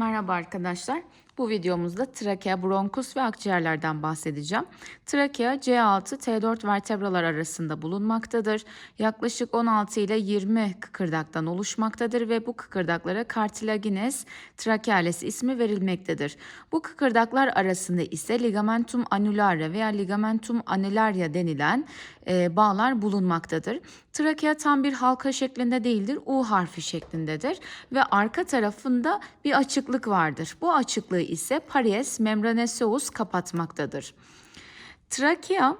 Merhaba arkadaşlar. Bu videomuzda trakea, bronkus ve akciğerlerden bahsedeceğim. Trakea C6, T4 vertebralar arasında bulunmaktadır. Yaklaşık 16 ile 20 kıkırdaktan oluşmaktadır ve bu kıkırdaklara cartilaginous trachealis ismi verilmektedir. Bu kıkırdaklar arasında ise ligamentum annulare veya ligamentum annularia denilen e, bağlar bulunmaktadır. Trakea tam bir halka şeklinde değildir, U harfi şeklindedir ve arka tarafında bir açıklık vardır. Bu açıklığı ise paries membranosus kapatmaktadır. Trakea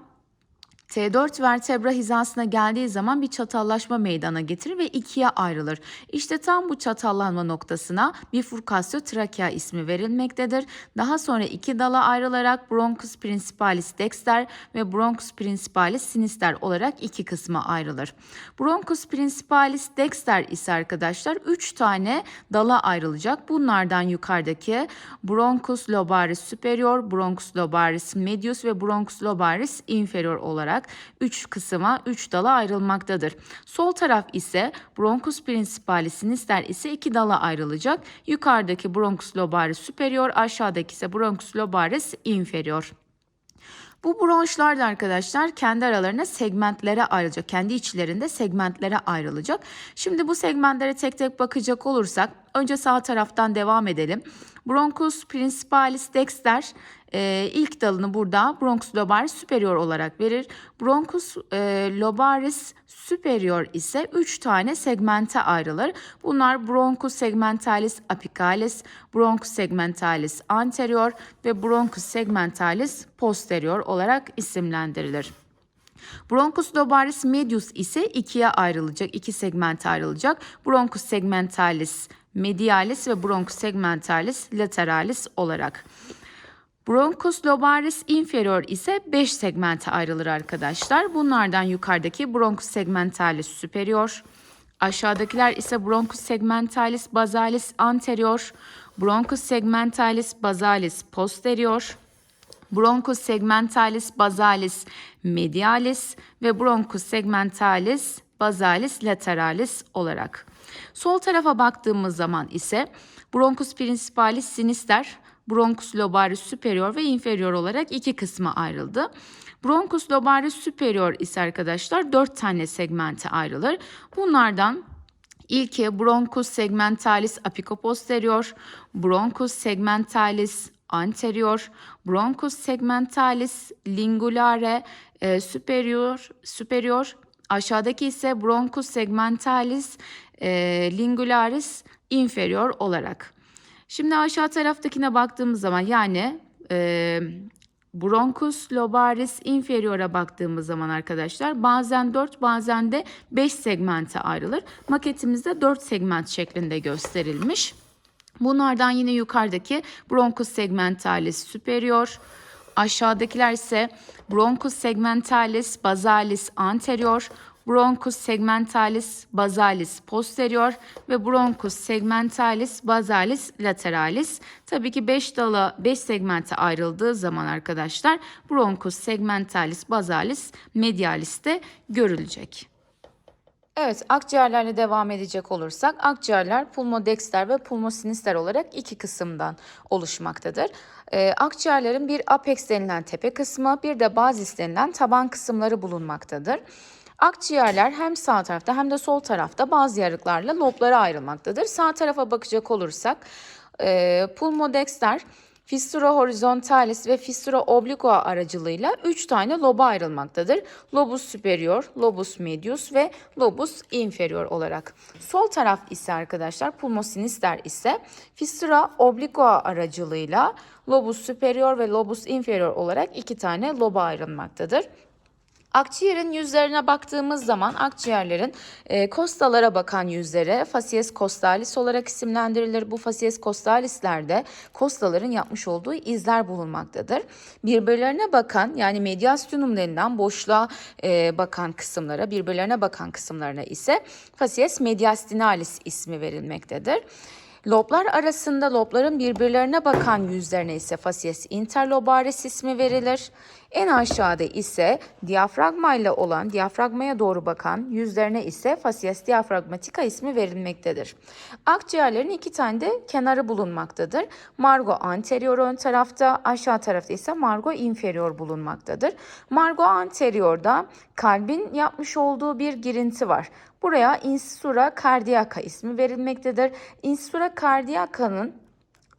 T4 vertebra hizasına geldiği zaman bir çatallaşma meydana getirir ve ikiye ayrılır. İşte tam bu çatallanma noktasına bifurkasyo trakea ismi verilmektedir. Daha sonra iki dala ayrılarak bronchus principalis dexter ve bronchus principalis sinister olarak iki kısma ayrılır. Bronchus principalis dexter ise arkadaşlar 3 tane dala ayrılacak. Bunlardan yukarıdaki bronchus lobaris superior, bronchus lobaris medius ve bronchus lobaris inferior olarak 3 kısma 3 dala ayrılmaktadır. Sol taraf ise bronchus principalis sinister ise 2 dala ayrılacak. Yukarıdaki bronchus lobaris superior, aşağıdaki ise bronchus lobaris inferior. Bu bronşlar da arkadaşlar kendi aralarına segmentlere ayrılacak. Kendi içlerinde segmentlere ayrılacak. Şimdi bu segmentlere tek tek bakacak olursak önce sağ taraftan devam edelim. Bronchus principalis dexter e, ilk dalını burada bronchus lobaris superior olarak verir. Bronchus e, lobaris superior ise 3 tane segmente ayrılır. Bunlar bronchus segmentalis apicalis, bronchus segmentalis anterior ve bronchus segmentalis posterior olarak isimlendirilir. Bronchus lobaris medius ise ikiye ayrılacak, iki segmente ayrılacak. Bronchus segmentalis medialis ve bronchus segmentalis lateralis olarak. Bronchus lobaris inferior ise 5 segmente ayrılır arkadaşlar. Bunlardan yukarıdaki bronchus segmentalis superior, aşağıdakiler ise bronchus segmentalis basalis anterior, bronchus segmentalis basalis posterior, bronchus segmentalis basalis medialis ve bronchus segmentalis basalis lateralis olarak. Sol tarafa baktığımız zaman ise bronchus principalis sinister, bronchus lobaris superior ve inferior olarak iki kısma ayrıldı. Bronchus lobaris superior ise arkadaşlar dört tane segmente ayrılır. Bunlardan ilki bronchus segmentalis apicoposterior, bronchus segmentalis anterior, bronchus segmentalis lingulare e, superior, superior, aşağıdaki ise bronchus segmentalis e, lingularis inferior olarak. Şimdi aşağı taraftakine baktığımız zaman yani e, bronchus lobaris inferior'a baktığımız zaman arkadaşlar bazen 4 bazen de 5 segmente ayrılır. Maketimizde 4 segment şeklinde gösterilmiş. Bunlardan yine yukarıdaki bronchus segmentalis superior, aşağıdakiler ise bronchus segmentalis basalis anterior, bronchus segmentalis basalis posterior ve bronchus segmentalis basalis lateralis. Tabii ki 5 dala 5 segmente ayrıldığı zaman arkadaşlar bronchus segmentalis basalis medialis de görülecek. Evet, akciğerlerle devam edecek olursak, akciğerler pulmodexter ve pulmosinister olarak iki kısımdan oluşmaktadır. Ee, akciğerlerin bir apex denilen tepe kısmı, bir de bazis denilen taban kısımları bulunmaktadır. Akciğerler hem sağ tarafta hem de sol tarafta bazı yarıklarla loblara ayrılmaktadır. Sağ tarafa bakacak olursak, e, pulmodexter Fissura horizontalis ve fissura obliqua aracılığıyla 3 tane loba ayrılmaktadır. Lobus superior, lobus medius ve lobus inferior olarak. Sol taraf ise arkadaşlar pulmosinister ise fissura obliqua aracılığıyla lobus superior ve lobus inferior olarak iki tane loba ayrılmaktadır. Akciğerin yüzlerine baktığımız zaman akciğerlerin e, kostalara bakan yüzlere facies costalis olarak isimlendirilir. Bu facies costalislerde kostaların yapmış olduğu izler bulunmaktadır. Birbirlerine bakan yani mediastinum denilen boşluğa e, bakan kısımlara, birbirlerine bakan kısımlarına ise facies mediastinalis ismi verilmektedir. Loblar arasında lobların birbirlerine bakan yüzlerine ise facies interlobaris ismi verilir. En aşağıda ise diyafragma ile olan, diyafragmaya doğru bakan yüzlerine ise facies diafragmatica ismi verilmektedir. Akciğerlerin iki tane de kenarı bulunmaktadır. Margo anterior ön tarafta, aşağı tarafta ise margo inferior bulunmaktadır. Margo anteriorda kalbin yapmış olduğu bir girinti var. Buraya insula cardiaca ismi verilmektedir. Insula cardiaca'nın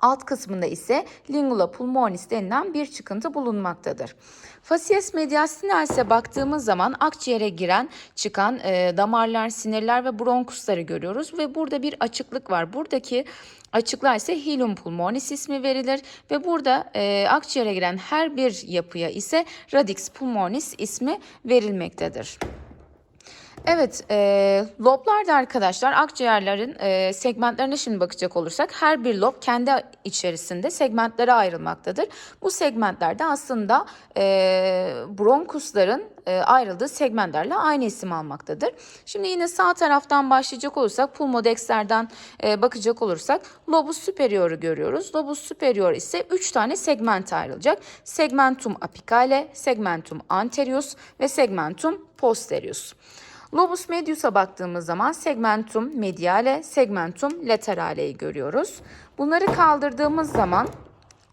Alt kısmında ise lingula pulmonis denilen bir çıkıntı bulunmaktadır. Facies mediastinal ise baktığımız zaman akciğere giren çıkan e, damarlar, sinirler ve bronkusları görüyoruz ve burada bir açıklık var. Buradaki açıklığa ise hilum pulmonis ismi verilir ve burada e, akciğere giren her bir yapıya ise radix pulmonis ismi verilmektedir. Evet, e, loblarda arkadaşlar akciğerlerin e, segmentlerine şimdi bakacak olursak her bir lob kendi içerisinde segmentlere ayrılmaktadır. Bu segmentlerde aslında e, bronkusların e, ayrıldığı segmentlerle aynı isim almaktadır. Şimdi yine sağ taraftan başlayacak olursak pulmodexterden e, bakacak olursak lobus superioru görüyoruz. Lobus superior ise 3 tane segment ayrılacak. Segmentum apicale, segmentum anterius ve segmentum posterius. Lobus medius'a baktığımız zaman segmentum mediale, segmentum laterale'yi görüyoruz. Bunları kaldırdığımız zaman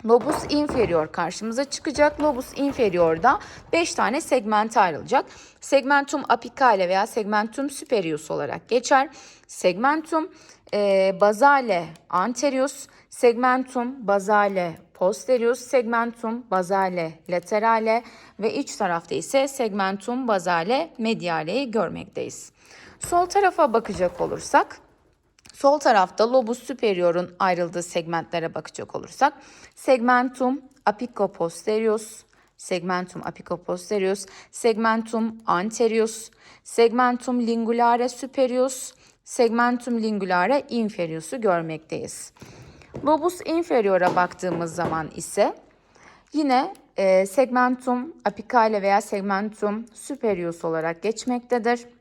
lobus inferior karşımıza çıkacak. Lobus inferior'da 5 tane segment ayrılacak. Segmentum apicale veya segmentum superius olarak geçer. Segmentum e, basale anterius, segmentum basale posterius, segmentum basale laterale ve iç tarafta ise segmentum basale mediale'yi görmekteyiz. Sol tarafa bakacak olursak Sol tarafta lobus superior'un ayrıldığı segmentlere bakacak olursak segmentum apicoposterius, segmentum apicoposterius, segmentum anterius, segmentum lingulare superius, segmentum lingulare inferius'u görmekteyiz. Lobus inferior'a baktığımız zaman ise yine e, segmentum apicale veya segmentum superius olarak geçmektedir.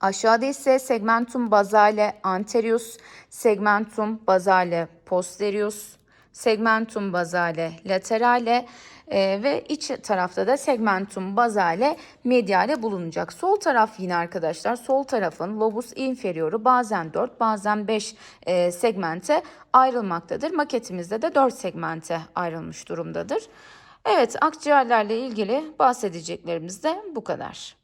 Aşağıda ise segmentum basale anterius, segmentum basale posterius, segmentum basale laterale e, ve iç tarafta da segmentum basale mediale bulunacak. Sol taraf yine arkadaşlar sol tarafın lobus inferioru bazen 4 bazen 5 e, segmente ayrılmaktadır. Maketimizde de 4 segmente ayrılmış durumdadır. Evet akciğerlerle ilgili bahsedeceklerimiz de bu kadar.